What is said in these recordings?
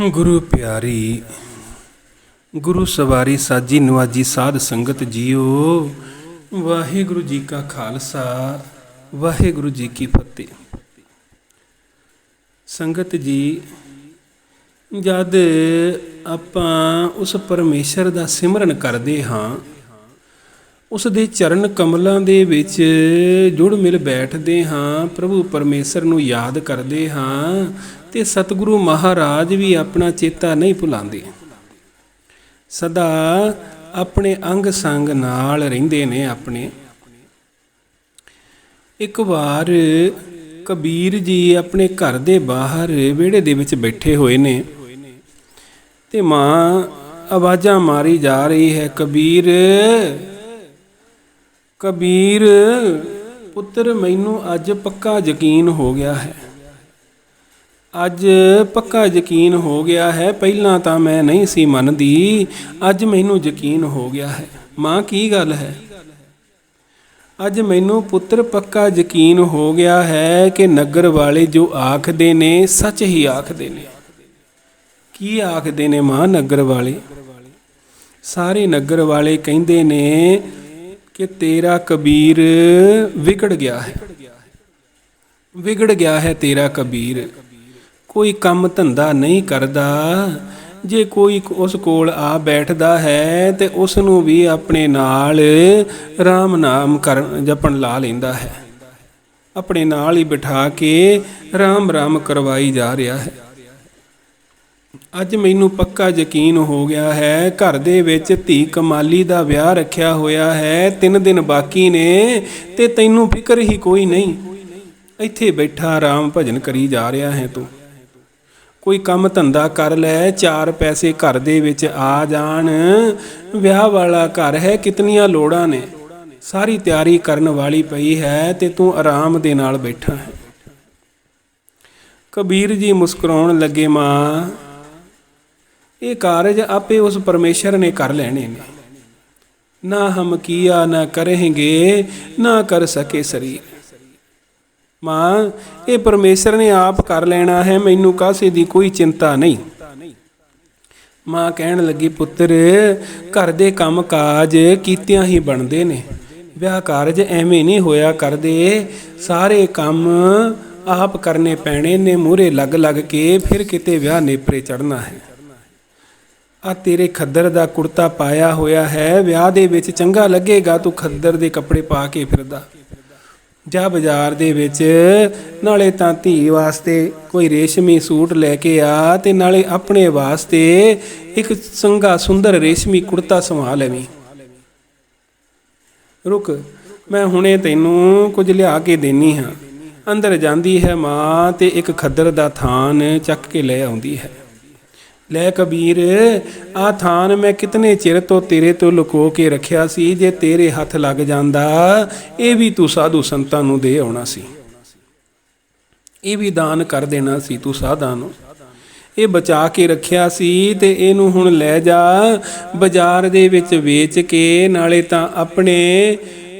ਗੁਰੂ ਪਿਆਰੀ, ਗੁਰੂ ਸਵਾਰੀ ਸਾਜੀ ਨਵਾਜੀ ਸਾਧ ਸੰਗਤ ਜੀਓ। ਵਾਹਿਗੁਰੂ ਜੀ ਕਾ ਖਾਲਸਾ, ਵਾਹਿਗੁਰੂ ਜੀ ਕੀ ਫਤਿਹ। ਸੰਗਤ ਜੀ, ਜਦ ਆਪਾਂ ਉਸ ਪਰਮੇਸ਼ਰ ਦਾ ਸਿਮਰਨ ਕਰਦੇ ਹਾਂ, ਉਸ ਦੇ ਚਰਨ ਕਮਲਾਂ ਦੇ ਵਿੱਚ ਜੁੜ ਮਿਲ ਬੈਠਦੇ ਹਾਂ, ਪ੍ਰਭੂ ਪਰਮੇਸ਼ਰ ਨੂੰ ਯਾਦ ਕਰਦੇ ਹਾਂ ਤੇ ਸਤਿਗੁਰੂ ਮਹਾਰਾਜ ਵੀ ਆਪਣਾ ਚੇਤਾ ਨਹੀਂ ਭੁਲਾਉਂਦੇ। ਸਦਾ ਆਪਣੇ ਅੰਗ ਸੰਗ ਨਾਲ ਰਹਿੰਦੇ ਨੇ ਆਪਣੇ। ਇੱਕ ਵਾਰ ਕਬੀਰ ਜੀ ਆਪਣੇ ਘਰ ਦੇ ਬਾਹਰ ਵਿਹੜੇ ਦੇ ਵਿੱਚ ਬੈਠੇ ਹੋਏ ਨੇ ਤੇ ਮਾਂ ਆਵਾਜ਼ਾਂ ਮਾਰੀ ਜਾ ਰਹੀ ਹੈ, ਕਬੀਰ ਕਬੀਰ, ਪੁੱਤਰ, ਮੈਨੂੰ ਅੱਜ ਪੱਕਾ ਯਕੀਨ ਹੋ ਗਿਆ ਹੈ। ਅੱਜ ਪੱਕਾ ਯਕੀਨ ਹੋ ਗਿਆ ਹੈ, ਪਹਿਲਾਂ ਤਾਂ ਮੈਂ ਨਹੀਂ ਸੀ ਮੰਨਦੀ, ਅੱਜ ਮੈਨੂੰ ਯਕੀਨ ਹੋ ਗਿਆ ਹੈ। ਮਾਂ, ਕੀ ਗੱਲ ਹੈ? ਅੱਜ ਮੈਨੂੰ ਪੁੱਤਰ ਪੱਕਾ ਯਕੀਨ ਹੋ ਗਿਆ ਹੈ ਕਿ ਨਗਰ ਵਾਲੇ ਜੋ ਆਖਦੇ ਨੇ, ਸੱਚ ਹੀ ਆਖਦੇ ਨੇ। ਕੀ ਆਖਦੇ ਨੇ ਮਾਂ ਨਗਰ ਵਾਲੇ? ਸਾਰੇ ਨਗਰ ਵਾਲੇ ਕਹਿੰਦੇ ਨੇ ਕਿ ਤੇਰਾ ਕਬੀਰ ਵਿਗੜ ਗਿਆ ਹੈ। ਵਿਗੜ ਗਿਆ ਹੈ ਤੇਰਾ ਕਬੀਰ। ਕੋਈ ਕੰਮ ਧੰਦਾ ਨਹੀਂ ਕਰਦਾ। ਜੇ ਕੋਈ ਉਸ ਕੋਲ ਆ ਬੈਠਦਾ ਹੈ, ਤੇ ਉਸ ਨੂੰ ਵੀ ਆਪਣੇ ਨਾਲ RAM ਨਾਮ ਕਰ ਜਪਣ ਲਾ ਲੈਂਦਾ ਹੈ। ਆਪਣੇ ਨਾਲ ਹੀ ਬਿਠਾ ਕੇ RAM RAM ਕਰਵਾਈ ਜਾ ਰਿਹਾ ਹੈ। ਅੱਜ ਮੈਨੂੰ ਪੱਕਾ ਯਕੀਨ ਹੋ ਗਿਆ ਹੈ, ਘਰ ਦੇ ਵਿੱਚ ਧੀ ਕਮਾਲੀ ਦਾ ਵਿਆਹ ਰੱਖਿਆ ਹੋਇਆ ਹੈ, ਤਿੰਨ ਦਿਨ ਬਾਕੀ ਨੇ, ਤੇ ਤੈਨੂੰ ਫਿਕਰ ਹੀ ਕੋਈ ਨਹੀਂ। ਇੱਥੇ ਬੈਠਾ ਆਰਾਮ ਭਜਨ ਕਰੀ ਜਾ ਰਿਹਾ ਹੈ ਤੂੰ। ਕੋਈ ਕੰਮ ਧੰਦਾ ਕਰ ਲੈ, ਚਾਰ ਪੈਸੇ ਘਰ ਦੇ ਵਿੱਚ ਆ ਜਾਣ। ਵਿਆਹ ਵਾਲਾ ਘਰ ਹੈ, ਕਿਤਨੀਆਂ ਲੋੜਾਂ ਨੇ। ਸਾਰੀ ਤਿਆਰੀ ਕਰਨ ਵਾਲੀ ਪਈ ਹੈ ਤੇ ਤੂੰ ਆਰਾਮ ਦੇ ਨਾਲ ਬੈਠਾ ਹੈ। ਕਬੀਰ ਜੀ ਮੁਸਕਰਾਉਣ ਲੱਗੇ, ਮਾਂ, ਇਹ ਕਾਰਜ ਆਪੇ ਉਸ ਪਰਮੇਸ਼ਰ ਨੇ ਕਰ ਲੈਣੇ ਨੇ। ਨਾ ਹਮ ਕੀਆ, ਨਾ ਕਰਾਂਗੇ, ਨਾ ਕਰ ਸਕੇ ਸਰੀਰ। ਮਾਂ, ਇਹ ਪਰਮੇਸ਼ਰ ਨੇ ਆਪ ਕਰ ਲੈਣਾ ਹੈ, ਮੈਨੂੰ ਕਾਸੇ ਦੀ ਕੋਈ ਚਿੰਤਾ ਨਹੀਂ। ਮਾਂ ਕਹਿਣ ਲੱਗੀ, ਪੁੱਤਰ, ਘਰ ਦੇ ਕੰਮ ਕਾਜ ਕੀਤਿਆਂ ਹੀ ਬਣਦੇ ਨੇ। ਵਿਆਹ ਕਾਰਜ ਐਵੇਂ ਨਹੀਂ ਹੋਇਆ ਕਰਦੇ। ਸਾਰੇ ਕੰਮ ਆਪ ਕਰਨੇ ਪੈਣੇ ਨੇ ਮੂਰੇ ਲੱਗ ਲੱਗ ਕੇ ਫਿਰ ਕਿਤੇ ਵਿਆਹ ਨੇਪਰੇ ਚੜਨਾ ਹੈ। ਆ ਤੇਰੇ ਖੱਦਰ ਦਾ ਕੁੜਤਾ ਪਾਇਆ ਹੋਇਆ ਹੈ, ਵਿਆਹ ਦੇ ਵਿੱਚ ਚੰਗਾ ਲੱਗੇਗਾ, ਤੂੰ ਖੱਦਰ ਦੇ ਕੱਪੜੇ ਪਾ ਕੇ ਫਿਰਦਾ। ਜਾਂ ਬਾਜ਼ਾਰ ਦੇ ਵਿੱਚ, ਨਾਲੇ ਤਾਂ ਧੀ ਵਾਸਤੇ ਕੋਈ ਰੇਸ਼ਮੀ ਸੂਟ ਲੈ ਕੇ ਆ ਤੇ ਨਾਲੇ ਆਪਣੇ ਵਾਸਤੇ ਇੱਕ ਚੰਗਾ ਸੁੰਦਰ ਰੇਸ਼ਮੀ ਕੁੜਤਾ ਸਵਾ ਲੈਵੀਂ। ਰੁਕ, ਮੈਂ ਹੁਣੇ ਤੈਨੂੰ ਕੁਝ ਲਿਆ ਕੇ ਦੇਣੀ ਹਾਂ। ਅੰਦਰ ਜਾਂਦੀ ਹੈ ਮਾਂ ਤੇ ਇੱਕ ਖੱਦਰ ਦਾ ਥਾਨ ਚੱਕ ਕੇ ਲੈ ਆਉਂਦੀ ਹੈ। ਲੈ ਕਬੀਰ ਆ ਥਾਨ ਮੈਂ ਕਿਤਨੇ ਚਿਰ ਤੋਂ ਤੇਰੇ ਤੋਂ ਲੁਕੋ ਕੇ ਰੱਖਿਆ ਸੀ, ਜੇ ਤੇਰੇ ਹੱਥ ਲੱਗ ਜਾਂਦਾ, ਇਹ ਵੀ ਤੂੰ ਸਾਧੂ ਸੰਤਾਂ ਨੂੰ ਦੇ ਆਉਣਾ ਸੀ। ਇਹ ਵੀ ਦਾਨ ਕਰ ਦੇਣਾ ਸੀ ਤੂੰ ਸਾਧਾਂ ਨੂੰ। ਇਹ ਬਚਾ ਕੇ ਰੱਖਿਆ ਸੀ ਤੇ ਇਹਨੂੰ ਹੁਣ ਲੈ ਜਾ, ਬਾਜ਼ਾਰ ਦੇ ਵਿੱਚ ਵੇਚ ਕੇ ਨਾਲੇ ਤਾਂ ਆਪਣੇ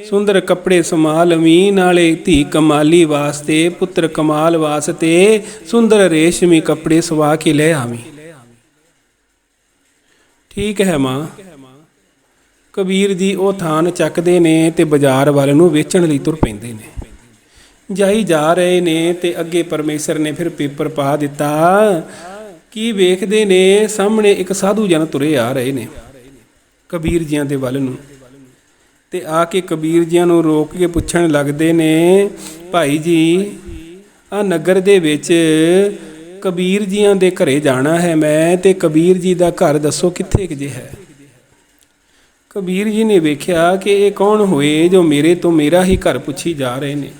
ਸੁੰਦਰ ਕੱਪੜੇ ਸਮਾ ਨਾਲੇ ਧੀ ਕਮਾਲੀ ਵਾਸਤੇ, ਪੁੱਤਰ ਕਮਾਲ ਵਾਸਤੇ ਸੁੰਦਰ ਰੇਸ਼ਮੀ ਕੱਪੜੇ ਸਵਾ ਕੇ ਲੈ ਆਵੀਂ। ਠੀਕ ਹੈ ਮਾਂ। ਕਬੀਰ ਜੀ ਉਹ ਥਾਨ ਚੱਕਦੇ ਨੇ ਤੇ ਬਾਜ਼ਾਰ ਵੱਲ ਨੂੰ ਵੇਚਣ ਲਈ ਤੁਰ ਪੈਂਦੇ ਨੇ। ਜਾਈ ਜਾ ਰਹੇ ਨੇ ਤੇ ਅੱਗੇ ਪਰਮੇਸ਼ਰ ਨੇ ਫਿਰ ਪੇਪਰ ਪਾ ਦਿੱਤਾ। ਕੀ ਵੇਖਦੇ ਨੇ? ਸਾਹਮਣੇ ਇੱਕ ਸਾਧੂ ਜਨ ਤੁਰੇ ਆ ਰਹੇ ਨੇ। ਕਬੀਰ ਜੀਆਂ ਦੇ ਵੱਲ ਨੂੰ। ਤੇ ਆ ਕੇ ਕਬੀਰ ਜੀਆਂ ਨੂੰ ਰੋਕ ਕੇ ਪੁੱਛਣ ਲੱਗਦੇ ਨੇ, ਭਾਈ ਜੀ ਆ ਨਗਰ ਦੇ ਵਿੱਚ ਕਬੀਰ ਜੀਆਂ ਦੇ ਘਰੇ ਜਾਣਾ ਹੈ ਮੈਂ ਤੇ ਕਬੀਰ ਜੀ ਦਾ ਘਰ ਦੱਸੋ ਕਿੱਥੇ ਕਿ ਜੇ ਹੈ? ਕਬੀਰ ਜੀ ਨੇ ਵੇਖਿਆ ਕਿ ਇਹ ਕੌਣ ਹੋਏ ਜੋ ਮੇਰੇ ਤੋਂ ਮੇਰਾ ਹੀ ਘਰ ਪੁੱਛੀ ਜਾ ਰਹੇ ਨੇ।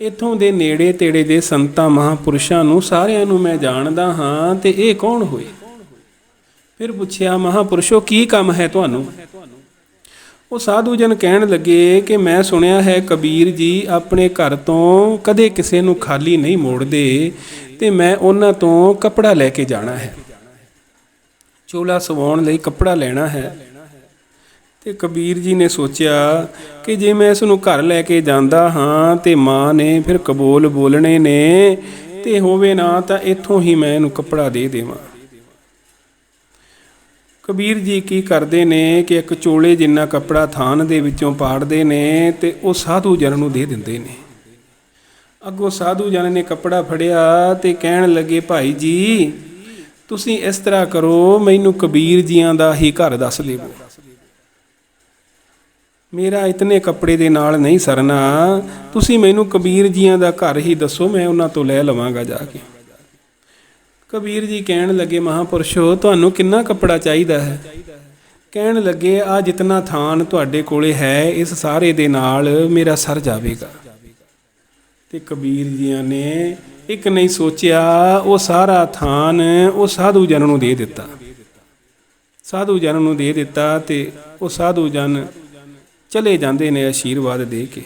ਇਥੋਂ ਦੇ ਨੇੜੇ ਤੇੜੇ ਦੇ ਸੰਤਾਂ, ਮਹਾਪੁਰਸ਼ਾਂ ਨੂੰ ਸਾਰਿਆਂ ਨੂੰ ਮੈਂ ਜਾਣਦਾ ਹਾਂ ਤੇ ਇਹ ਕੌਣ ਹੋਏ? ਫਿਰ ਪੁੱਛਿਆ, ਮਹਾਪੁਰਸ਼ੋ, ਕੀ ਕੰਮ ਹੈ ਤੁਹਾਨੂੰ? ਉਹ ਸਾਧੂ ਜਨ ਕਹਿਣ ਲੱਗੇ ਕਿ ਮੈਂ ਸੁਣਿਆ ਹੈ ਕਬੀਰ ਜੀ ਆਪਣੇ ਘਰ ਤੋਂ ਕਦੇ ਕਿਸੇ ਨੂੰ ਖਾਲੀ ਨਹੀਂ ਮੋੜਦੇ ਤੇ ਮੈਂ ਉਹਨਾਂ ਤੋਂ ਕੱਪੜਾ ਲੈ ਕੇ ਜਾਣਾ ਹੈ। ਚੋਲਾ ਸਵਾਉਣ ਲਈ ਕੱਪੜਾ ਲੈਣਾ ਹੈ। ਤੇ ਕਬੀਰ ਜੀ ਨੇ ਸੋਚਿਆ ਕਿ ਜੇ ਮੈਂ ਇਸ ਨੂੰ ਘਰ ਲੈ ਕੇ ਜਾਂਦਾ ਹਾਂ ਤੇ ਮਾਂ ਨੇ ਫਿਰ ਕਬੂਲ ਬੋਲਣੇ ਨੇ ਤੇ ਹੋਵੇ ਨਾ ਤਾਂ ਇੱਥੋਂ ਹੀ ਮੈਂ ਇਹਨੂੰ ਕੱਪੜਾ ਦੇ ਦੇਵਾਂ। ਕਬੀਰ ਜੀ ਕੀ ਕਰਦੇ ਨੇ ਕਿ ਇੱਕ ਚੋਲੇ ਜਿੰਨਾ ਕੱਪੜਾ ਥਾਨ ਦੇ ਵਿੱਚੋਂ ਪਾੜਦੇ ਨੇ ਤੇ ਉਹ ਸਾਧੂ ਜਨ ਨੂੰ ਦੇ ਦਿੰਦੇ ਨੇ। ਅੱਗੋਂ ਸਾਧੂ ਜਨ ਨੇ ਕੱਪੜਾ ਫੜਿਆ ਤੇ ਕਹਿਣ ਲੱਗੇ, ਭਾਈ ਜੀ, ਤੁਸੀਂ ਇਸ ਤਰ੍ਹਾਂ ਕਰੋ, ਮੈਨੂੰ ਕਬੀਰ ਜੀਆਂ ਦਾ ਹੀ ਘਰ ਦੱਸ ਲਿਓ ਮੇਰਾ ਇਤਨੇ ਕੱਪੜੇ ਦੇ ਨਾਲ ਨਹੀਂ ਸਰਨਾ, ਤੁਸੀਂ ਮੈਨੂੰ ਕਬੀਰ ਜੀਆਂ ਦਾ ਘਰ ਹੀ ਦੱਸੋ, ਮੈਂ ਉਹਨਾਂ ਤੋਂ ਲੈ ਲਵਾਂਗਾ ਜਾ ਕੇ। ਕਬੀਰ ਜੀ ਕਹਿਣ ਲੱਗੇ, ਮਹਾਪੁਰਸ਼ੋ, ਤੁਹਾਨੂੰ ਕਿੰਨਾ ਕੱਪੜਾ ਚਾਹੀਦਾ ਹੈ? ਕਹਿਣ ਲੱਗੇ, ਆ ਜਿਤਨਾ ਥਾਨ ਤੁਹਾਡੇ ਕੋਲੇ ਹੈ, ਇਸ ਸਾਰੇ ਦੇ ਨਾਲ ਮੇਰਾ ਸਰ ਜਾਵੇਗਾ। ਤੇ ਕਬੀਰ ਜੀਆਂ ਨੇ ਇੱਕ ਨਹੀਂ ਸੋਚਿਆ, ਉਹ ਸਾਰਾ ਥਾਨ ਉਹ ਸਾਧੂ ਜਨ ਨੂੰ ਦੇ ਦਿੱਤਾ। ਸਾਧੂ ਜਨ ਨੂੰ ਦੇ ਦਿੱਤਾ ਤੇ ਉਹ ਸਾਧੂ ਜਨ ਚਲੇ ਜਾਂਦੇ ਨੇ ਆਸ਼ੀਰਵਾਦ ਦੇ ਕੇ।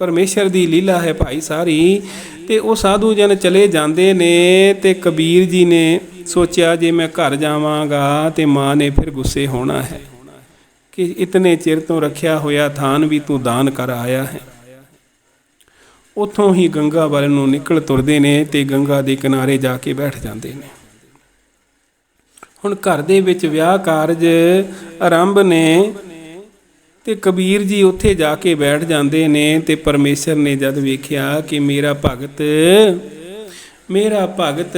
ਪਰਮੇਸ਼ਰ ਦੀ ਲੀਲਾ ਹੈ ਭਾਈ ਸਾਰੀ, ਤੇ ਉਹ ਸਾਧੂ ਜਨ ਚਲੇ ਜਾਂਦੇ ਨੇ, ਤੇ ਕਬੀਰ ਜੀ ਨੇ ਸੋਚਿਆ ਜੇ ਮੈਂ ਘਰ ਜਾਵਾਂਗਾ, ਤੇ ਮਾਂ ਨੇ ਫਿਰ ਗੁੱਸੇ ਹੋਣਾ ਹੈ। ਕਿ ਇਤਨੇ ਚਿਰ ਤੋਂ ਰੱਖਿਆ ਹੋਇਆ ਥਾਨ ਵੀ ਤੂੰ ਦਾਨ ਕਰ ਆਇਆ ਹੈ। ਉਥੋਂ ਹੀ ਗੰਗਾ ਵੱਲ ਨੂੰ ਨਿਕਲ ਤੁਰਦੇ ਨੇ, ਤੇ ਗੰਗਾ ਦੇ ਕਿਨਾਰੇ ਜਾ ਕੇ ਬੈਠ ਜਾਂਦੇ ਨੇ। ਹੁਣ ਘਰ ਦੇ ਵਿੱਚ ਵਿਆਹ ਕਾਰਜ ਆਰੰਭ ਨੇ ਤੇ ਕਬੀਰ ਜੀ ਉੱਥੇ ਜਾ ਕੇ ਬੈਠ ਜਾਂਦੇ ਨੇ ਤੇ ਪਰਮੇਸ਼ਰ ਨੇ ਜਦ ਵੇਖਿਆ ਕਿ ਮੇਰਾ ਭਗਤ ਮੇਰਾ ਭਗਤ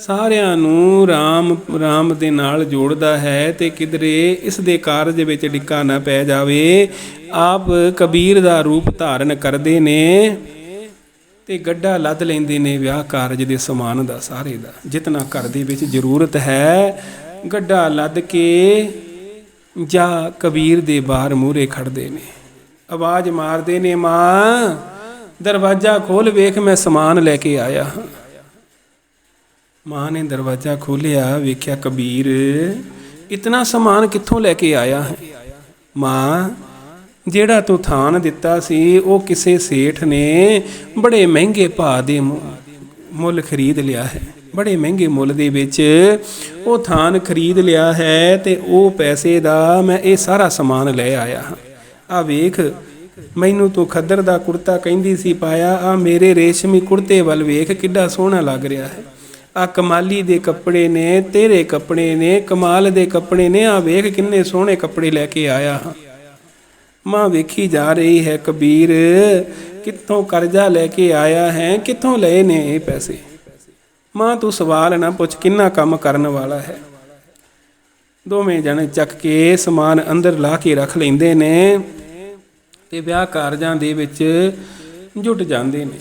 ਸਾਰਿਆਂ ਨੂੰ ਰਾਮ ਰਾਮ ਦੇ ਨਾਲ ਜੋੜਦਾ ਹੈ ਤੇ ਕਿਧਰੇ ਇਸ ਦੇ ਕਾਰਜ ਵਿੱਚ ਡਿੱਕਾ ਨਾ ਪੈ ਜਾਵੇ, ਆਪ ਕਬੀਰ ਦਾ ਰੂਪ ਧਾਰਨ ਕਰਦੇ ਨੇ ਤੇ ਗੱਡਾ ਲੱਦ ਲੈਂਦੇ ਨੇ ਵਿਆਹ ਕਾਰਜ ਦੇ ਸਮਾਨ ਦਾ, ਸਾਰੇ ਦਾ। ਜਿਤਨਾ ਘਰ ਦੇ ਵਿੱਚ ਜ਼ਰੂਰਤ ਹੈ, ਗੱਡਾ ਲੱਦ ਕੇ ਜਾਂ ਕਬੀਰ ਦੇ ਬਾਹਰ ਮੂਰੇ ਖੜਦੇ ਨੇ। ਆਵਾਜ਼ ਮਾਰਦੇ ਨੇ, ਮਾਂ, ਦਰਵਾਜ਼ਾ ਖੋਲ, ਵੇਖ ਮੈਂ ਸਮਾਨ ਲੈ ਕੇ ਆਇਆ ਹਾਂ। ਮਾਂ ਨੇ ਦਰਵਾਜ਼ਾ ਖੋਲ੍ਹਿਆ, ਵੇਖਿਆ ਕਬੀਰ, ਇਤਨਾ ਸਮਾਨ ਕਿੱਥੋਂ ਲੈ ਕੇ ਆਇਆ ਹੈ? ਮਾਂ, ਜਿਹੜਾ ਤੂੰ ਥਾਨ ਦਿੱਤਾ ਸੀ, ਉਹ ਕਿਸੇ ਸੇਠ ਨੇ ਬੜੇ ਮਹਿੰਗੇ ਭਾਅ ਦੇ ਮੁੱਲ ਖਰੀਦ ਲਿਆ ਹੈ। ਬੜੇ ਮਹਿੰਗੇ ਮੁੱਲ ਦੇ ਵਿੱਚ ਉਹ ਥਾਨ ਖਰੀਦ ਲਿਆ ਹੈ ਤੇ ਉਹ ਪੈਸੇ ਦਾ ਮੈਂ ਇਹ ਸਾਰਾ ਸਮਾਨ ਲੈ ਆਇਆ ਹਾਂ। ਆ ਵੇਖ, ਮੈਨੂੰ ਤੂੰ ਖੱਦਰ ਦਾ ਕੁੜਤਾ ਕਹਿੰਦੀ ਸੀ ਪਾਇਆ ਆ ਮੇਰੇ ਰੇਸ਼ਮੀ ਕੁੜਤੇ ਵੱਲ ਵੇਖ ਕਿੱਡਾ ਸੋਹਣਾ ਲੱਗ ਰਿਹਾ ਹੈ। ਆ ਕਮਾਲੀ ਦੇ ਕੱਪੜੇ ਨੇ, ਤੇਰੇ ਕੱਪੜੇ ਨੇ, ਕਮਾਲ ਦੇ ਕੱਪੜੇ ਨੇ ਆ ਵੇਖ ਕਿੰਨੇ ਸੋਹਣੇ ਕੱਪੜੇ ਲੈ ਕੇ ਆਇਆ ਹਾਂ। ਮਾਂ ਵੇਖੀ ਜਾ ਰਹੀ ਹੈ ਕਬੀਰ, ਕਿੱਥੋਂ ਕਰਜ਼ਾ ਲੈ ਕੇ ਆਇਆ ਹੈ, ਕਿੱਥੋਂ ਲਏ ਨੇ ਇਹ ਪੈਸੇ? ਮਾਂ, ਤੂੰ ਸਵਾਲ ਨਾ ਪੁੱਛ ਕਿੰਨਾ ਕੰਮ ਕਰਨ ਵਾਲਾ ਹੈ। ਦੋਵੇਂ ਜਣੇ ਚੱਕ ਕੇ ਸਮਾਨ ਅੰਦਰ ਲਾ ਕੇ ਰੱਖ ਲੈਂਦੇ ਨੇ ਤੇ ਵਿਆਹ ਕਾਰਜਾਂ ਦੇ ਵਿੱਚ ਜੁਟ ਜਾਂਦੇ ਨੇ।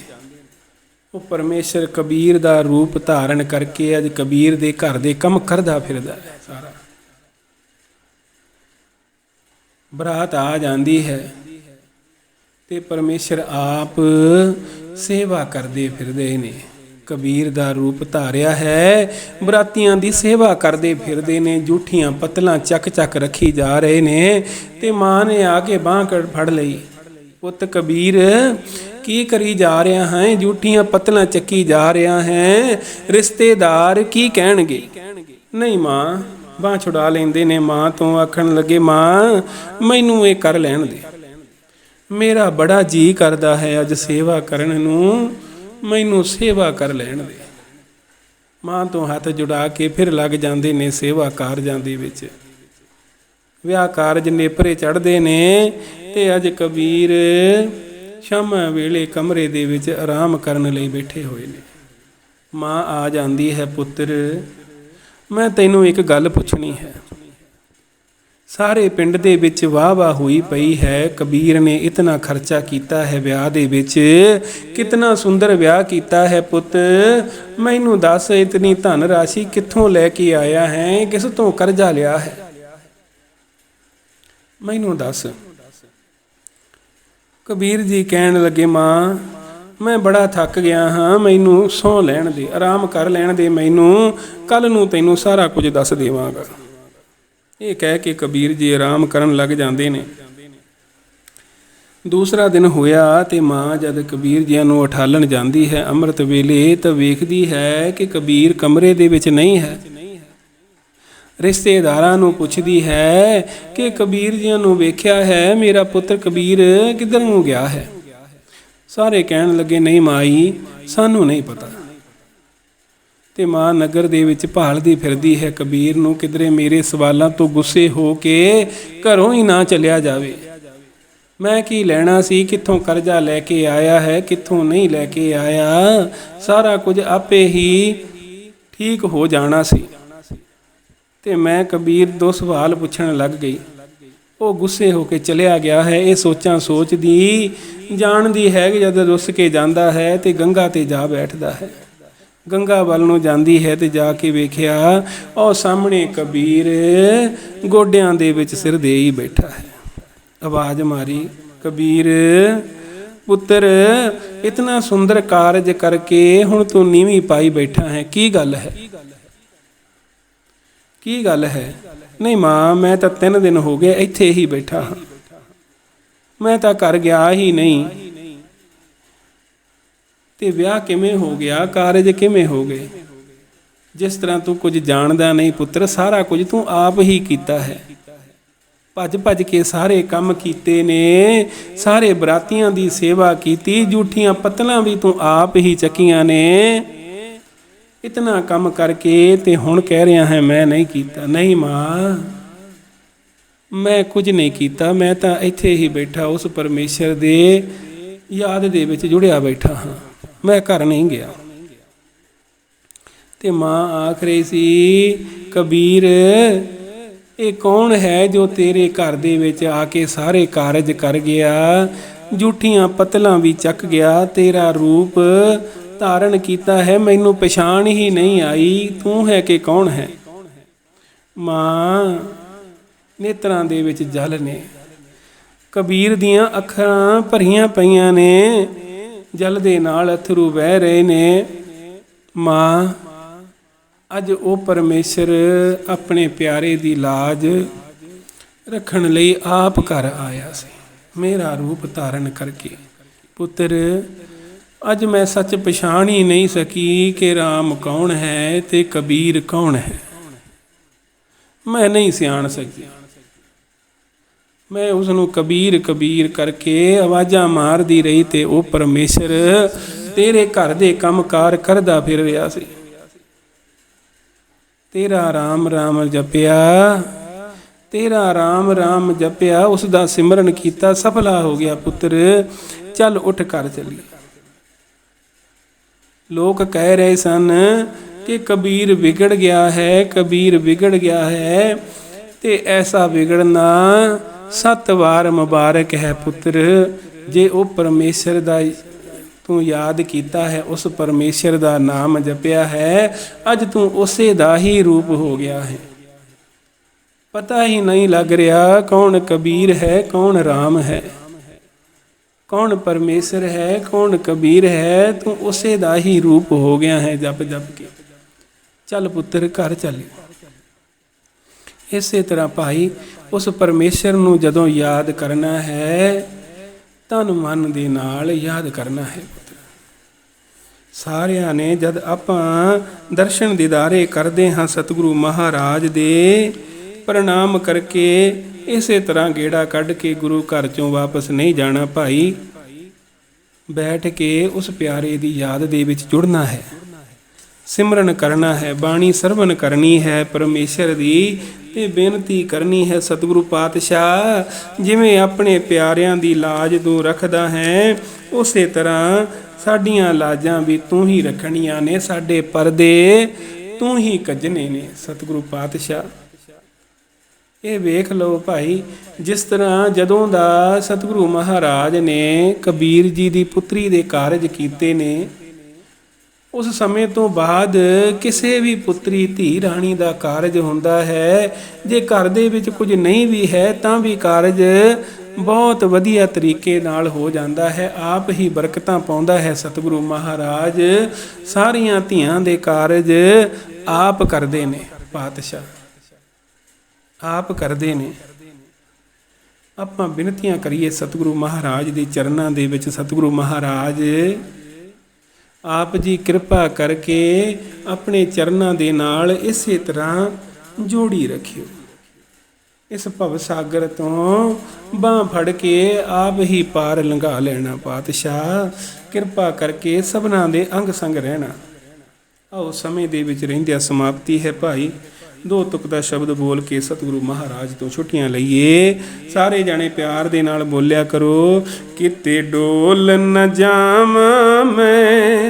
ਉਹ ਪਰਮੇਸ਼ਰ ਕਬੀਰ ਦਾ ਰੂਪ ਧਾਰਨ ਕਰਕੇ ਅੱਜ ਕਬੀਰ ਦੇ ਘਰ ਦੇ ਕੰਮ ਕਰਦਾ ਫਿਰਦਾ ਹੈ ਸਾਰਾ। ਬਰਾਤ ਆ ਜਾਂਦੀ ਹੈ ਤੇ ਪਰਮੇਸ਼ਰ ਆਪ ਸੇਵਾ ਕਰਦੇ ਫਿਰਦੇ ਨੇ। ਕਬੀਰ ਦਾ ਰੂਪ ਧਾਰਿਆ ਹੈ। ਬਰਾਤੀਆਂ ਦੀ ਸੇਵਾ ਕਰਦੇ ਫਿਰਦੇ ਨੇ, ਜੂਠੀਆਂ ਪਤਲਾਂ ਚੱਕ ਚੱਕ ਰੱਖੀ ਜਾ ਰਹੇ ਨੇ ਤੇ ਮਾਂ ਨੇ ਆ ਕੇ ਬਾਹ ਫੜ ਲਈ। ਪੁੱਤ ਕਬੀਰ, ਕੀ ਕਰੀ ਜਾ ਰਿਹਾ ਹੈ? ਜੂਠੀਆਂ ਪਤਲਾਂ ਚੱਕੀ ਜਾ ਰਿਹਾ ਹੈ। ਰਿਸ਼ਤੇਦਾਰ ਕੀ ਕਹਿਣਗੇ? ਨਹੀਂ ਮਾਂ, ਬਾਹ ਛੁਡਾ ਲੈਂਦੇ ਨੇ। ਮਾਂ ਤੋਂ ਆਖਣ ਲੱਗੇ, ਮਾਂ, ਮੈਨੂੰ ਇਹ ਕਰ ਲੈਣ ਦੇ। ਮੇਰਾ ਬੜਾ ਜੀ ਕਰਦਾ ਹੈ ਅੱਜ ਸੇਵਾ ਕਰਨ ਨੂੰ। ਮੈਨੂੰ ਸੇਵਾ ਕਰ ਲੈਣ ਦੇ। ਮਾਂ ਤੋਂ ਹੱਥ ਜੁੜਾ ਕੇ ਫਿਰ ਲੱਗ ਜਾਂਦੇ ਨੇ ਸੇਵਾ ਕਾਰਜਾਂ ਦੇ ਵਿੱਚ। ਵਿਆਹ ਕਾਰਜ ਨੇਪਰੇ ਚੜਦੇ ਨੇ ਤੇ ਅੱਜ ਕਬੀਰ ਸ਼ਾਮਾਂ ਵੇਲੇ ਕਮਰੇ ਦੇ ਵਿੱਚ ਆਰਾਮ ਕਰਨ ਲਈ ਬੈਠੇ ਹੋਏ ਨੇ। ਮਾਂ ਆ ਜਾਂਦੀ ਹੈ, ਪੁੱਤਰ, ਮੈਂ ਤੈਨੂੰ ਇੱਕ ਗੱਲ ਪੁੱਛਣੀ ਹੈ। ਸਾਰੇ ਪਿੰਡ ਦੇ ਵਿੱਚ ਵਾਹ ਵਾਹ ਹੋਈ ਪਈ ਹੈ। ਕਬੀਰ ਨੇ ਇਤਨਾ ਖਰਚਾ ਕੀਤਾ ਹੈ ਵਿਆਹ ਦੇ ਵਿੱਚ। ਕਿਤਨਾ ਸੁੰਦਰ ਵਿਆਹ ਕੀਤਾ ਹੈ ਪੁੱਤ। ਮੈਨੂੰ ਦੱਸ, ਇਤਨੀ ਧਨ ਰਾਸ਼ੀ ਕਿੱਥੋਂ ਲੈ ਕੇ ਆਇਆ ਹੈ? ਕਿਸ ਤੋਂ ਕਰਜ਼ਾ ਲਿਆ ਹੈ? ਮੈਨੂੰ ਦੱਸ। ਕਬੀਰ ਜੀ ਕਹਿਣ ਲੱਗੇ, ਮਾਂ, ਮੈਂ ਬੜਾ ਥੱਕ ਗਿਆ ਹਾਂ। ਮੈਨੂੰ ਸੌ ਲੈਣ ਦੇ, ਆਰਾਮ ਕਰ ਲੈਣ ਦੇ। ਮੈਨੂੰ ਕੱਲ ਨੂੰ ਤੈਨੂੰ ਸਾਰਾ ਕੁਝ ਦੱਸ ਦੇਵਾਂਗਾ। ਇਹ ਕਹਿ ਕੇ ਕਬੀਰ ਜੀ ਆਰਾਮ ਕਰਨ ਲੱਗ ਜਾਂਦੇ ਨੇ। ਦੂਸਰਾ ਦਿਨ ਹੋਇਆ ਤੇ ਮਾਂ ਜਦ ਕਬੀਰ ਜੀਆਂ ਨੂੰ ਉਠਾਲਣ ਜਾਂਦੀ ਹੈ, ਅੰਮ੍ਰਿਤ ਵੇਲੇ ਤਾਂ ਵੇਖਦੀ ਹੈ ਕਿ ਕਬੀਰ ਕਮਰੇ ਦੇ ਵਿੱਚ ਨਹੀਂ ਹੈ। ਰਿਸ਼ਤੇਦਾਰਾਂ ਨੂੰ ਪੁੱਛਦੀ ਹੈ ਕਿ ਕਬੀਰ ਜੀਆਂ ਨੂੰ ਵੇਖਿਆ ਹੈ, ਮੇਰਾ ਪੁੱਤਰ ਕਬੀਰ ਕਿੱਧਰ ਨੂੰ ਗਿਆ ਹੈ? ਸਾਰੇ ਕਹਿਣ ਲੱਗੇ, ਨਹੀਂ ਮਾਈ, ਸਾਨੂੰ ਨਹੀਂ ਪਤਾ। ਤੇ ਮਾਂ ਨਗਰ ਦੇ ਵਿੱਚ ਭਾਲਦੀ ਫਿਰਦੀ ਹੈ। ਕਬੀਰ ਨੂੰ ਕਿਧਰੇ ਮੇਰੇ ਸਵਾਲਾਂ ਤੋਂ ਗੁੱਸੇ ਹੋ ਕੇ ਘਰੋਂ ਹੀ ਨਾ ਚਲਿਆ ਜਾਵੇ। ਮੈਂ ਕੀ ਲੈਣਾ ਸੀ? ਕਿੱਥੋਂ ਕਰਜ਼ਾ ਲੈ ਕੇ ਆਇਆ ਹੈ? ਕਿੱਥੋਂ ਨਹੀਂ ਲੈ ਕੇ ਆਇਆ? ਸਾਰਾ ਕੁਝ ਆਪੇ ਹੀ ਠੀਕ ਹੋ ਜਾਣਾ ਸੀ। ਤੇ ਮੈਂ ਕਬੀਰ ਦੋ ਸਵਾਲ ਪੁੱਛਣ ਲੱਗ ਗਈ। ਉਹ ਗੁੱਸੇ ਹੋ ਕੇ ਚਲਿਆ ਗਿਆ ਹੈ। ਇਹ ਸੋਚਾਂ ਸੋਚਦੀ, ਜਾਣਦੀ ਹੈ ਕਿ ਜਦ ਰੁੱਸ ਕੇ ਜਾਂਦਾ ਹੈ ਤੇ ਗੰਗਾ ਤੇ ਜਾ ਬੈਠਦਾ ਹੈ। ਗੰਗਾ ਵੱਲ ਨੂੰ ਜਾਂਦੀ ਹੈ ਤੇ ਜਾ ਕੇ ਵੇਖਿਆ, ਉਹ ਸਾਹਮਣੇ ਕਬੀਰ ਗੋਡਿਆਂ ਦੇ ਵਿੱਚ ਸਿਰ ਦੇ ਹੀ ਬੈਠਾ ਹੈ। ਆਵਾਜ਼ ਮਾਰੀ, ਕਬੀਰ, ਪੁੱਤਰ, ਇਤਨਾ ਸੁੰਦਰ ਕਾਰਜ ਕਰਕੇ ਹੁਣ ਤੂੰ ਨੀਵੀਂ ਪਾਈ ਬੈਠਾ ਹੈ, ਕੀ ਗੱਲ ਹੈ? ਕੀ ਗੱਲ ਹੈ? ਨਹੀਂ ਮਾਂ, ਮੈਂ ਤਾਂ ਤਿੰਨ ਦਿਨ ਹੋ ਗਏ ਇੱਥੇ ਹੀ ਬੈਠਾ ਹਾਂ। ਮੈਂ ਤਾਂ ਘਰ ਗਿਆ ਹੀ ਨਹੀਂ। ਤੇ ਵਿਆਹ ਕਿਵੇਂ ਹੋ ਗਿਆ, ਕਾਰਜ ਕਿਵੇਂ ਹੋ ਗਏ? ਜਿਸ ਤਰ੍ਹਾਂ ਤੂੰ ਕੁਝ ਜਾਣਦਾ ਨਹੀਂ ਪੁੱਤਰ, ਸਾਰਾ ਕੁਝ ਤੂੰ ਆਪ ਹੀ ਕੀਤਾ ਹੈ। ਭੱਜ ਭੱਜ ਕੇ ਸਾਰੇ ਕੰਮ ਕੀਤੇ ਨੇ, ਸਾਰੇ ਬਰਾਤੀਆਂ ਦੀ ਸੇਵਾ ਕੀਤੀ ਝੂਠੀਆਂ ਪਤਲਾਂ ਵੀ ਤੂੰ ਆਪ ਹੀ ਚੱਕੀਆਂ ਨੇ। ਇਤਨਾ ਕੰਮ ਕਰਕੇ ਤੇ ਹੁਣ ਕਹਿ ਰਿਹਾ ਹੈ, ਮੈਂ ਨਹੀਂ ਕੀਤਾ। ਨਹੀਂ ਮਾਂ, ਮੈਂ ਕੁਝ ਨਹੀਂ ਕੀਤਾ, ਮੈਂ ਤਾਂ ਇੱਥੇ ਹੀ ਬੈਠਾ, ਉਸ ਪਰਮੇਸ਼ਰ ਦੇ ਯਾਦ ਦੇ ਵਿੱਚ ਜੁੜਿਆ ਬੈਠਾ ਹਾਂ। ਮੈਂ ਘਰ ਨਹੀਂ ਗਿਆ। ਤੇ ਮਾਂ ਆਖ ਰਹੀ ਸੀ, ਕਬੀਰ, ਇਹ ਕੌਣ ਹੈ ਜੋ ਤੇਰੇ ਘਰ ਦੇ ਵਿੱਚ ਆ ਕੇ ਸਾਰੇ ਕਾਰਜ ਕਰ ਗਿਆ? ਝੂਠੀਆਂ ਪਤਲਾਂ ਵੀ ਚੱਕ ਗਿਆ। ਤੇਰਾ ਰੂਪ ਧਾਰਨ ਕੀਤਾ ਹੈ, ਮੈਨੂੰ ਪਛਾਣ ਹੀ ਨਹੀਂ ਆਈ। ਤੂੰ ਹੈ ਕਿ ਕੌਣ ਹੈ? ਮਾਂ ਨੇਤਰਾਂ ਦੇ ਵਿੱਚ ਜਲ ਨੇ। ਕਬੀਰ ਦੀਆਂ ਅੱਖਾਂ ਭਰੀਆਂ ਪਈਆਂ ਨੇ। ਜਲ ਦੇ ਨਾਲ ਅਥਰੂ ਵਹਿ ਰਹੇ ਨੇ। ਮਾਂ, ਅੱਜ ਉਹ ਪਰਮੇਸ਼ਰ ਆਪਣੇ ਪਿਆਰੇ ਦੀ ਲਾਜ ਰੱਖਣ ਲਈ ਆਪ ਘਰ ਆਇਆ ਸੀ। ਮੇਰਾ ਰੂਪ ਧਾਰਨ ਕਰਕੇ, ਪੁੱਤਰ, ਅੱਜ ਮੈਂ ਸੱਚ ਪਛਾਣ ਹੀ ਨਹੀਂ ਸਕੀ ਕਿ RAM ਕੌਣ ਹੈ ਤੇ ਕਬੀਰ ਕੌਣ ਹੈ। ਮੈਂ ਨਹੀਂ ਸਿਆਣ ਸਕੀ। ਮੈਂ ਉਸ ਨੂੰ ਕਬੀਰ ਕਬੀਰ ਕਰਕੇ ਆਵਾਜ਼ਾਂ ਮਾਰਦੀ ਰਹੀ ਤੇ ਉਹ ਪਰਮੇਸ਼ਰ ਤੇਰੇ ਘਰ ਦੇ ਕੰਮਕਾਰ ਕਰਦਾ ਫਿਰ ਰਿਹਾ ਸੀ। ਤੇਰਾ ਰਾਮ ਰਾਮ ਜਪਿਆ, ਤੇਰਾ ਰਾਮ ਰਾਮ ਜਪਿਆ ਉਸ ਦਾ ਸਿਮਰਨ ਕੀਤਾ, ਸਫਲਾ ਹੋ ਗਿਆ ਪੁੱਤਰ, ਚੱਲ ਉੱਠ ਕਰ ਚੱਲੀ। ਲੋਕ ਕਹਿ ਰਹੇ ਸਨ ਕਿ ਕਬੀਰ ਵਿਗੜ ਗਿਆ ਹੈ, ਕਬੀਰ ਵਿਗੜ ਗਿਆ ਹੈ ਤੇ ਐਸਾ ਵਿਗੜਨਾ ਸੱਤ ਵਾਰ ਮੁਬਾਰਕ ਹੈ ਪੁੱਤਰ, ਜੇ ਉਹ ਪਰਮੇਸ਼ਰ ਦਾ ਤੂੰ ਯਾਦ ਕੀਤਾ ਹੈ, ਉਸ ਪਰਮੇਸ਼ਰ ਦਾ ਨਾਮ ਜਪਿਆ ਹੈ, ਅੱਜ ਤੂੰ ਉਸੇ ਦਾ ਹੀ ਰੂਪ ਹੋ ਗਿਆ ਹੈ। ਪਤਾ ਹੀ ਨਹੀਂ ਲੱਗ ਰਿਹਾ ਕੌਣ ਕਬੀਰ ਹੈ, ਕੌਣ RAM ਹੈ। ਕੌਣ ਪਰਮੇਸ਼ਰ ਹੈ, ਕੌਣ ਕਬੀਰ ਹੈ, ਤੂੰ ਉਸੇ ਦਾ ਹੀ ਰੂਪ ਹੋ ਗਿਆ ਹੈ ਜਪ ਜਪ ਕੇ। ਚੱਲ ਪੁੱਤਰ, ਘਰ ਚੱਲ। ਇਸੇ ਤਰ੍ਹਾਂ ਭਾਈ, ਉਸ ਪਰਮੇਸ਼ਰ ਨੂੰ ਜਦੋਂ ਯਾਦ ਕਰਨਾ ਹੈ ਤਨ ਮਨ ਦੇ ਨਾਲ ਯਾਦ ਕਰਨਾ ਹੈ ਸਾਰਿਆਂ ਨੇ ਜਦ ਆਪਾਂ ਦਰਸ਼ਨ ਦੀਦਾਰੇ ਕਰਦੇ ਹਾਂ ਸਤਿਗੁਰੂ ਮਹਾਰਾਜ ਦੇ, ਪ੍ਰਣਾਮ ਕਰਕੇ ਇਸੇ ਤਰ੍ਹਾਂ ਗੇੜਾ ਕੱਢ ਕੇ ਗੁਰੂ ਘਰ ਚੋਂ ਵਾਪਸ ਨਹੀਂ ਜਾਣਾ ਭਾਈ, ਬੈਠ ਕੇ ਉਸ ਪਿਆਰੇ ਦੀ ਯਾਦ ਦੇ ਵਿੱਚ ਜੁੜਨਾ ਹੈ। ਸਿਮਰਨ ਕਰਨਾ ਹੈ, ਬਾਣੀ ਸਰਵਨ ਕਰਨੀ ਹੈ, ਪਰਮੇਸ਼ਰ ਦੀ ਤੇ ਬੇਨਤੀ ਕਰਨੀ ਹੈ ਸਤਿਗੁਰੂ ਪਾਤਸ਼ਾਹ। ਜਿਵੇਂ ਆਪਣੇ ਪਿਆਰਿਆਂ ਦੀ ਲਾਜ ਤੂੰ ਰੱਖਦਾ ਹੈ, ਉਸੇ ਤਰ੍ਹਾਂ ਸਾਡੀਆਂ ਲਾਜਾਂ ਵੀ ਤੂੰ ਹੀ ਰੱਖਣੀਆਂ ਨੇ ਸਾਡੇ ਪਰਦੇ, ਤੂੰ ਹੀ ਕੱਜਨੇ ਨੇ ਸਤਿਗੁਰੂ ਪਾਤਸ਼ਾਹ। ਇਹ ਵੇਖ ਲਓ ਭਾਈ, ਜਿਸ ਤਰ੍ਹਾਂ ਜਦੋਂ ਦਾ ਸਤਿਗੁਰੂ ਮਹਾਰਾਜ ਨੇ ਕਬੀਰ ਜੀ ਦੀ ਪੁੱਤਰੀ ਦੇ ਕਾਰਜ ਕੀਤੇ ਨੇ ਉਸ ਸਮੇਂ ਤੋਂ ਬਾਅਦ ਕਿਸੇ ਵੀ ਪੁੱਤਰੀ ਧੀ ਰਾਣੀ ਦਾ ਕਾਰਜ ਹੁੰਦਾ ਹੈ। ਜੇ ਘਰ ਦੇ ਵਿੱਚ ਕੁਝ ਨਹੀਂ ਵੀ ਹੈ, ਤਾਂ ਵੀ ਕਾਰਜ ਬਹੁਤ ਵਧੀਆ ਤਰੀਕੇ ਨਾਲ ਹੋ ਜਾਂਦਾ ਹੈ। ਆਪ ਹੀ ਬਰਕਤਾਂ ਪਾਉਂਦਾ ਹੈ ਸਤਿਗੁਰੂ ਮਹਾਰਾਜ। ਸਾਰੀਆਂ ਧੀਆਂ ਦੇ ਕਾਰਜ ਆਪ ਕਰਦੇ ਨੇ, ਪਾਤਸ਼ਾਹ। ਆਪ ਕਰਦੇ ਨੇ। ਆਪਾਂ ਬੇਨਤੀਆਂ ਕਰੀਏ ਸਤਿਗੁਰੂ ਮਹਾਰਾਜ ਦੇ ਚਰਨਾਂ ਦੇ ਵਿੱਚ। ਸਤਿਗੁਰੂ ਮਹਾਰਾਜ ਆਪ ਜੀ ਕਿਰਪਾ ਕਰਕੇ ਆਪਣੇ ਚਰਨਾਂ ਦੇ ਨਾਲ ਇਸੇ ਤਰ੍ਹਾਂ ਜੋੜੀ ਰੱਖਿਓ। ਇਸ ਭਵ ਸਾਗਰ ਤੋਂ ਬਾਹ ਫੜ ਕੇ ਆਪ ਹੀ ਪਾਰ ਲੰਘਾ ਲੈਣਾ ਪਾਤਸ਼ਾਹ। ਕਿਰਪਾ ਕਰਕੇ ਸਭਨਾਂ ਦੇ ਅੰਗ ਸੰਗ ਰਹਿਣਾ। ਆਓ ਸਮੇਂ ਦੇ ਵਿੱਚ ਰਹਿੰਦਿਆਂ ਸਮਾਪਤੀ ਹੈ ਭਾਈ। ਦੋ ਤੁਕ ਦਾ ਸ਼ਬਦ ਬੋਲ ਕੇ ਸਤਿਗੁਰੂ ਮਹਾਰਾਜ ਤੋਂ ਛੁੱਟੀਆਂ ਲਈਏ। ਸਾਰੇ ਜਾਣੇ ਪਿਆਰ ਦੇ ਨਾਲ ਬੋਲਿਆ ਕਰੋ, ਕਿਤੇ ਡੋਲ ਨ ਜਾਵਾਂ ਮੈਂ।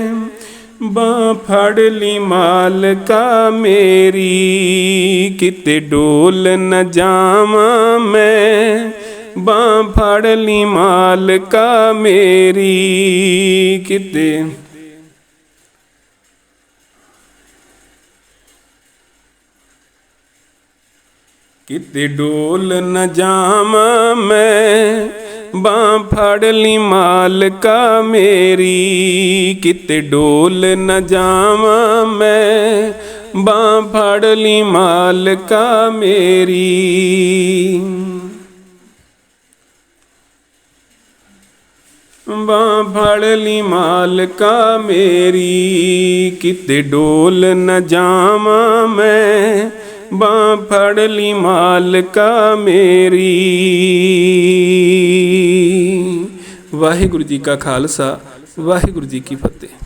ਫੜ ਲਈ ਮਾਲਕਾ ਮੇਰੀ, ਕਿਤੇ ਡੋਲ ਨ ਜਾਵਾਂ ਮੈਂ। ਬਾਹ ਫੜ ਲਈ ਮਾਲਕਾ ਮੇਰੀ, ਕਿਤੇ ਕਿਤੇ ਡੋਲ ਨ ਜਾਵਾਂ ਮੈਂ। ਬਾਹ ਫੜ ਲਈ ਮਾਲਕਾ ਮੇਰੀ, ਕਿਤੇ ਡੋਲ ਨ ਜਾਵਾਂ ਮੈਂ। ਬਾਹ ਫੜ ਲਈ ਮਾਲਕਾ ਮੇਰੀ। ਬਾਹ ਫੜ ਲਈ ਮਾਲਕਾ ਮੇਰੀ, ਕਿਤੇ ਡੋਲ ਨ ਜਾਵਾਂ ਮੈਂ। ਬਾਹ ਫੜ ਲਈ ਮਾਲਕਾ ਮੇਰੀ। ਵਾਹਿਗੁਰੂ ਜੀ ਕਾ ਖਾਲਸਾ ਵਾਹਿਗੁਰੂ ਜੀ ਕੀ ਫਤਿਹ।